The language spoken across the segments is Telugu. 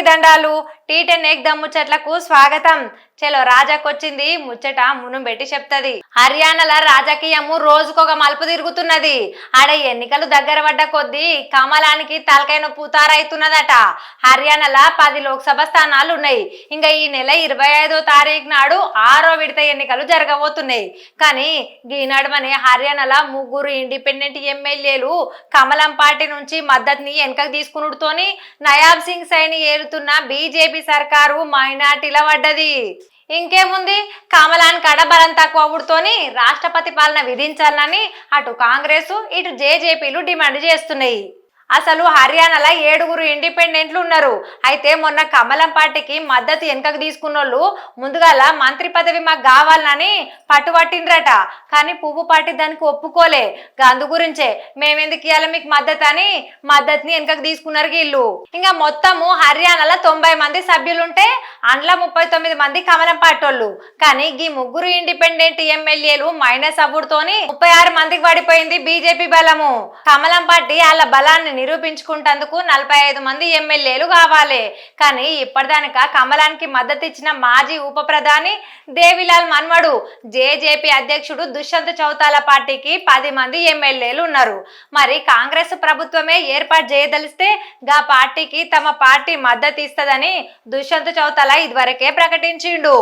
దండాలు? టీ టెన్ ఎగ్ ముచ్చట్లకు స్వాగతం. చలో రాజాకొచ్చింది. ముచ్చట మును పెట్టి చెప్తది. హర్యానాల రాజకీయము రోజుకొక మలుపు తిరుగుతున్నది. ఆడ ఎన్నికలు దగ్గర పడ్డ కొద్దీ కమలానికి తలకైన పూతారైతున్నదట హర్యానాల పది లోక్సభ స్థానాలు ఉన్నాయి ఇంకా ఈ నెల ఇరవై ఐదో తారీఖు నాడు ఆరో విడత ఎన్నికలు జరగబోతున్నాయి. కానీ గీనడమనే నడుమనే హర్యానాల ముగ్గురు ఇండిపెండెంట్ ఎమ్మెల్యేలు కమలం పార్టీ నుంచి మద్దతుని వెనకకు తీసుకునుడుతోని నయాబ్ సింగ్ సైని ఏలుతున్న బీజేపీ సర్కారు మైనార్టీల పడ్డది ఇంకేముంది? కమలాన్ కడబలం తక్కువ అవుడుతోని రాష్ట్రపతి పాలన విధించాలని అటు కాంగ్రెస్ ఇటు జేజేపీలు డిమాండ్ చేస్తున్నాయి. అసలు హర్యానాలో ఏడుగురు ఇండిపెండెంట్లు ఉన్నారు. అయితే మొన్న కమలం పార్టీకి మద్దతు వెనుకకు తీసుకున్నోళ్ళు ముందుగాల మంత్రి పదవి మాకు కావాలని పట్టుబట్టిండ్రట. కానీ పువ్వు పార్టీ దానికి ఒప్పుకోలే. అందు గురించే మేమెందుకు ఇవ్వాలి మీకు మద్దతు అని మద్దతుని వెనుకకు తీసుకున్నారు వీళ్ళు. ఇంకా మొత్తము హర్యానాలో తొంభై మంది సభ్యులుంటే అండ్ల ముప్పై తొమ్మిది మంది కమలం పార్టీ వాళ్ళు. కానీ ఈ ముగ్గురు ఇండిపెండెంట్ ఎమ్మెల్యేలు మైనస్ అవ్వడుతోని ముప్పై ఆరు మందికి పడిపోయింది బీజేపీ బలము. కమలం పార్టీ వాళ్ళ బలాన్ని నిరూపించుకుంటందుకు నలభై ఐదు మంది ఎమ్మెల్యేలు కావాలి. కానీ ఇప్పటిదానిక కమలానికి మద్దతు ఇచ్చిన మాజీ ఉప ప్రధాని దేవిలాల్ మన్వడు జేజేపీ అధ్యక్షుడు దుష్యంత్ చౌతాల పార్టీకి పది మంది ఎమ్మెల్యేలు ఉన్నారు. మరి కాంగ్రెస్ ప్రభుత్వమే ఏర్పాటు చేయదలిస్తే గా పార్టీకి తమ పార్టీ మద్దతు ఇస్తుందని దుష్యంత్ చౌతాల ఇదివరకే ప్రకటించిండు.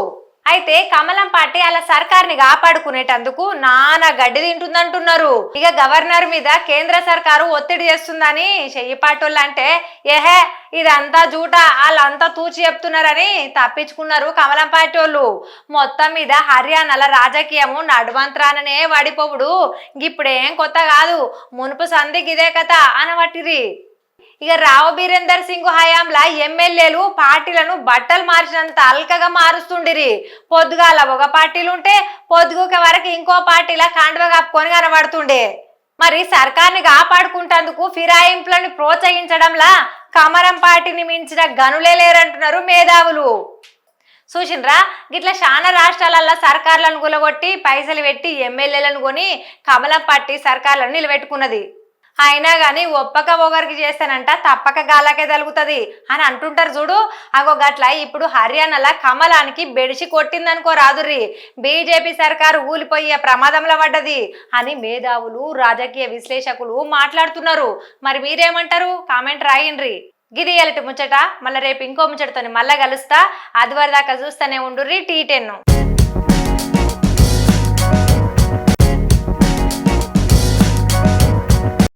అయితే కమలం పార్టీ అలా సర్కార్ని కాపాడుకునేటందుకు నానా గడ్డి తింటుందంటున్నారు. ఇక గవర్నర్ మీద కేంద్ర సర్కారు ఒత్తిడి చేస్తుందని చెయ్యిపాటోళ్ళు అంటే ఏహే ఇదంతా జూట వాళ్ళంతా తూచి చెప్తున్నారని తప్పించుకున్నారు కమలం పార్టీ వాళ్ళు. మొత్తం మీద హర్యానాల రాజకీయము నడుమంత్రాననే వాడిపోవుడు. ఇప్పుడేం కొత్త కాదు. మునుపు సంధికి ఇదే కథ అనవట్టిరి ఇక రావు బీరేందర్ సింగ్ హయాంలా ఎమ్మెల్యేలు పార్టీలను బట్టలు మార్చినంత అల్కగా మారుస్తుండిరి. పొద్దుగాల ఒక పార్టీలు ఉంటే పొద్దుగుక వరకు ఇంకో పార్టీలా కాండవ కప్పుకొని కనబడుతుండే. మరి సర్కార్ని కాపాడుకుంటేందుకు ఫిరాయింపులను ప్రోత్సహించడంలా కమరం పార్టీని మించిన గనులే లేరంటున్నారు మేధావులు. చూసిండ్రా గిట్లా చాలా రాష్ట్రాలల్లో సర్కార్లను గులగొట్టి పైసలు పెట్టి ఎమ్మెల్యేలను కొని కమలం పార్టీ సర్కార్లను నిలబెట్టుకున్నది. అయినా కానీ ఒప్పక ఒకరికి చేస్తానంట తప్పక గాలకే తలుగుతుంది. అని అంటుంటారు చూడు. అగో గట్ల ఇప్పుడు హర్యానాలో కమలానికి బెడిసి కొట్టిందనుకో రాదుర్రి. బీజేపీ సర్కారు ఊలిపోయే ప్రమాదంలో పడ్డది అని మేధావులు రాజకీయ విశ్లేషకులు మాట్లాడుతున్నారు. మరి మీరేమంటారు? కామెంట్ రాయండ్రి గిది ఎలటి ముచ్చట? మళ్ళీ రేపు ఇంకో ముచ్చటతోని మళ్ళా కలుస్తా. అది దాకా చూస్తూనే ఉండుర్రి టీ టెన్ను